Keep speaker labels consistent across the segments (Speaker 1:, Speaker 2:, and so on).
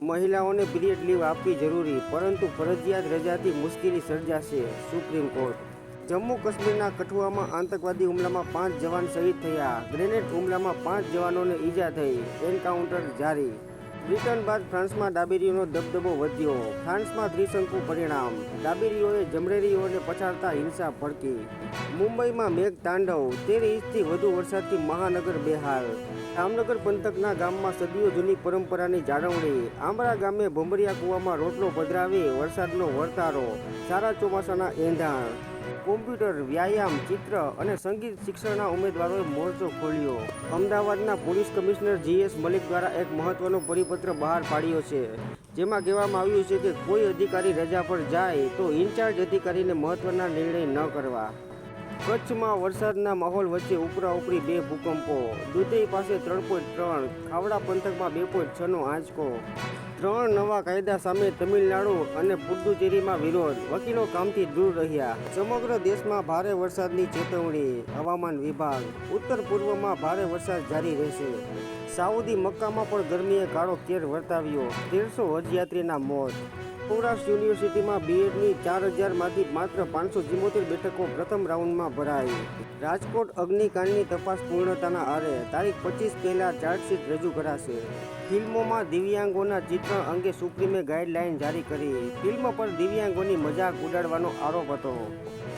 Speaker 1: મહિલાઓને period leave આપવી જરૂરી, પરંતુ ફરજિયાત રજાથી મુશ્કેલી સર્જાશે, સુપ્રીમ કોર્ટ. જમ્મુ કાશ્મીરના કઠુઆમાં આતંકવાદી હુમલામાં પાંચ જવાન શહીદ થયા. ગ્રેનેડ હુમલામાં પાંચ જવાનોને ઈજા થઈ. એન્કાઉન્ટર જારી. બ્રિટન બાદ ફ્રાન્સમાં ડાબેરીઓનો દબદબો વધ્યો. ફ્રાન્સમાં ત્રિશંકુ પરિણામ. ડાબેરીઓએ જમરેરીઓને પછાડતા હિંસા ભડકી. મુંબઈમાં મેઘ તાંડવ. તેર ઇંચથી વધુ વરસાદથી મહાનગર બેહાલ. જામનગર પંથકના ગામમાં સદીઓ જૂની પરંપરાની જાળવણી. આંબરા ગામે ભમરિયા કૂવામાં રોટલો પધરાવી વરસાદનો વર્તારો. સારા ચોમાસાના એંધાણ. કોમ્પ્યુટર, વ્યાયામ, ચિત્ર અને સંગીત શિક્ષણના ઉમેદવારોએ મોરચો ખોલ્યો. અમદાવાદના પોલીસ કમિશનર જીએસ મલિક દ્વારા એક મહત્વનો પરિપત્ર બહાર પાડ્યો છે. જેમાં કહેવામાં આવ્યું છે કે કોઈ અધિકારી રજા પર જાય તો ઇન્ચાર્જ અધિકારીને મહત્વના નિર્ણય ન કરવા. કચ્છમાં વરસાદના માહોલ વચ્ચે ઉપરા ઉપરી બે ભૂકંપો. દુધઈ પાસે ત્રણ પોઈન્ટ ત્રણ, ખાવડા પંથકમાં બે પોઈન્ટ છનો આંચકો. ત્રણ નવા કાયદા સામે તમિલનાડુ અને પુડુચેરીમાં વિરોધ. વકીલો કામથી દૂર રહ્યા. સમગ્ર દેશમાં ભારે વરસાદની ચેતવણી. હવામાન વિભાગ. ઉત્તર પૂર્વમાં ભારે વરસાદ જારી રહેશે. સાઉદી મક્કામાં પણ ગરમીએ કાળો કેર વર્તાવ્યો. તેરસો હજયાત્રીના મોત. સૌરાષ્ટ્ર યુનિવર્સિટીમાં બીએડની ચાર હજારમાંથી માત્ર પાંચસો ચુમ્મોતેર બેઠકો પ્રથમ રાઉન્ડમાં ભરાઈ. રાજકોટ અગ્નિકાંડની તપાસ પૂર્ણતાના આરે તારીખ પચીસ પહેલાં ચાર્જશીટ રજૂ કરાશે. ફિલ્મોમાં દિવ્યાંગોના ચિત્રણ અંગે સુપ્રીમે ગાઈડલાઇન જારી કરી. ફિલ્મ પર દિવ્યાંગોની મજાક ઉડાડવાનો આરોપ હતો.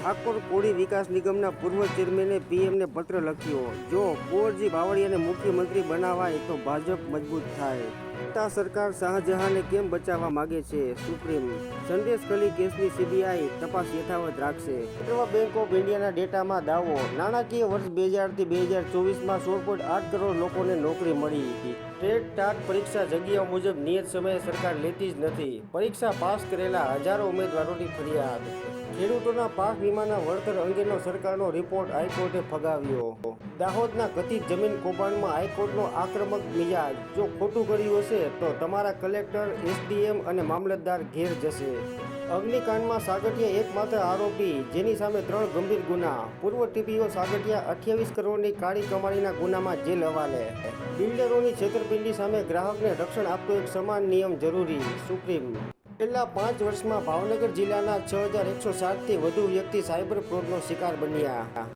Speaker 1: ઠાકોર કોળી વિકાસ નિગમના પૂર્વ ચેરમેને પીએમને પત્ર લખ્યો, જો કુંવરજી બાવળિયાને મુખ્યમંત્રી બનાવાય તો ભાજપ મજબૂત થાય. સત્તા સરકાર શાહજહાંને કેમ બચાવવા માગે છે? સુપ્રીમ સંદેશ કલી કેસની સીબીઆઈ તપાસ યથાવત રાખશે. રિઝર્વ બેંક ઓફ ઇન્ડિયાના ડેટામાં દાવો, નાણાકીય વર્ષ બે હજારથી બે હજાર ચોવીસમાં સોળ પોઈન્ટ આઠ કરોડ લોકોને નોકરી મળી હતી. ટેટ ટાટ પરીક્ષા જગ્યાઓ મુજબ નિયત સમયે સરકાર લેતી જ નથી. પરીક્ષા પાસ કરેલા હજારો ઉમેદવારોની ફરિયાદ. ખેડૂતોના પાક વીમાના વળતર અંગેનો સરકારનો રિપોર્ટ હાઈકોર્ટે ફગાવ્યો. દાહોદના કથિત જમીન કૌભાંડમાં હાઈકોર્ટનો આક્રમક મિજાજ. જો ખોટું કર્યું હશે તો તમારા કલેક્ટર, એસડીએમ અને મામલતદાર ઘેર જશે. અગ્નિકાંડમાં સાગઠિયા એકમાત્ર આરોપી, જેની સામે ત્રણ ગંભીર ગુના. પૂર્વ ટીપીઓ સાગઠિયા અઠ્યાવીસ કરોડની કાળી કમાણીના ગુનામાં જેલ હવાલે. બિલ્ડરોની છેતરપિંડી સામે ગ્રાહકને રક્ષણ આપતો એક સમાન નિયમ જરૂરી. સુપ્રીમ. છેલ્લા પાંચ વર્ષમાં ભાવનગર જિલ્લાના છ હજાર એકસો સાતથી વધુ વ્યક્તિ સાયબર ફ્રોડનો શિકાર બન્યા.